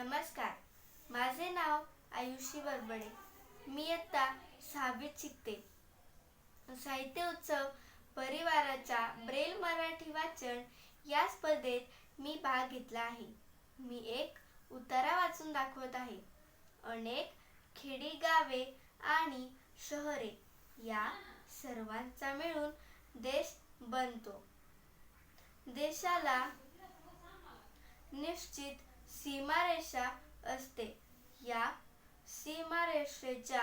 नमस्कार. माझे नाव आयुषी बरबडे. मी इयत्ता सहावीत शिकते. साहित्य उत्सव परिवाराच्या ब्रेल मराठी वाचन या स्पर्धेत मी भाग घेतला आहे. मी एक उतारा वाचून दाखवत आहे. अनेक खेडी गावे आणि शहरे या सर्वांचा मिळून देश बनतो. देशाला निश्चित सीमारेषा असते. या सीमारेषेच्या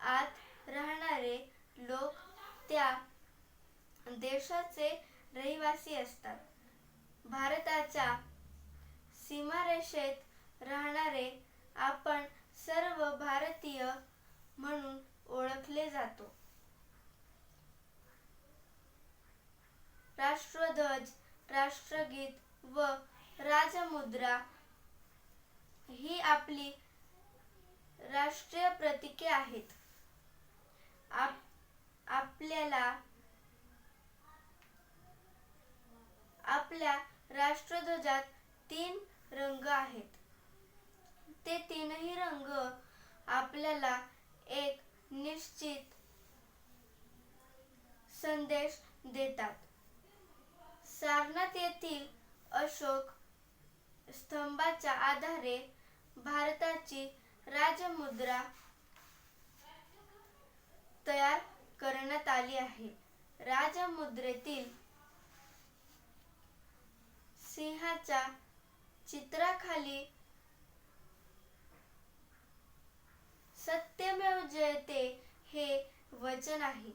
आत राहणारे लोक त्या देशाचे रहिवासी असतात. भारताच्या सीमारेषेत राहणारे आपण सर्व भारतीय म्हणून ओळखले जातो. राष्ट्रध्वज राष्ट्रगीत व राजमुद्रा ही आपली राष्ट्रीय प्रतीके आहेत. आप आपल्याला आपल्या राष्ट्रध्वजात तीन रंग आहेत. ते तीनही रंग आपल्याला एक निश्चित संदेश देतात. सारनाथ येथील अशोक स्तंभाच्या आधारे भारताची राजमुद्रा तयार करण्यात आली आहे. राजमुद्रेतील सिंहाच्या चित्राखाली सत्यमेव जयते हे वचन आहे.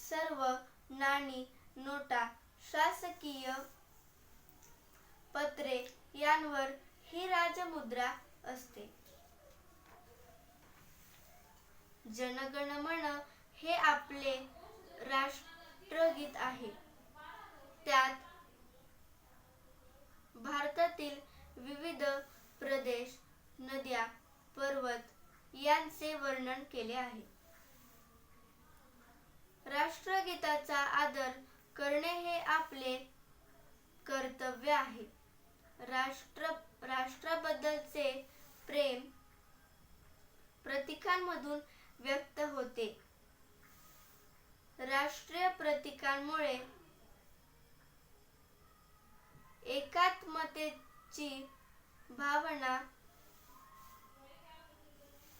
सर्व नाणी नोटा शासकीय पत्रे यांवर ही राजमुद्रा असते. जनगणमन हे आपले राष्ट्रगीत आहे. त्यात भारतातील विविध प्रदेश नद्या पर्वत यांचे वर्णन केले आहे. राष्ट्रगीताचा आदर करणे हे आपले कर्तव्य आहे. राष्ट्र राष्ट्राबद्दलचे प्रेम प्रतीकांमधून व्यक्त होते. राष्ट्रीय प्रतीकांमुळे एकात्मतेची भावना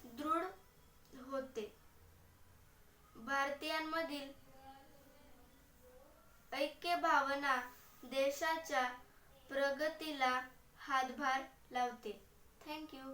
दृढ होते. भारतीयांमधील ऐक्य भावना देशाच्या प्रगतीला हातभार लावते. थँक्यू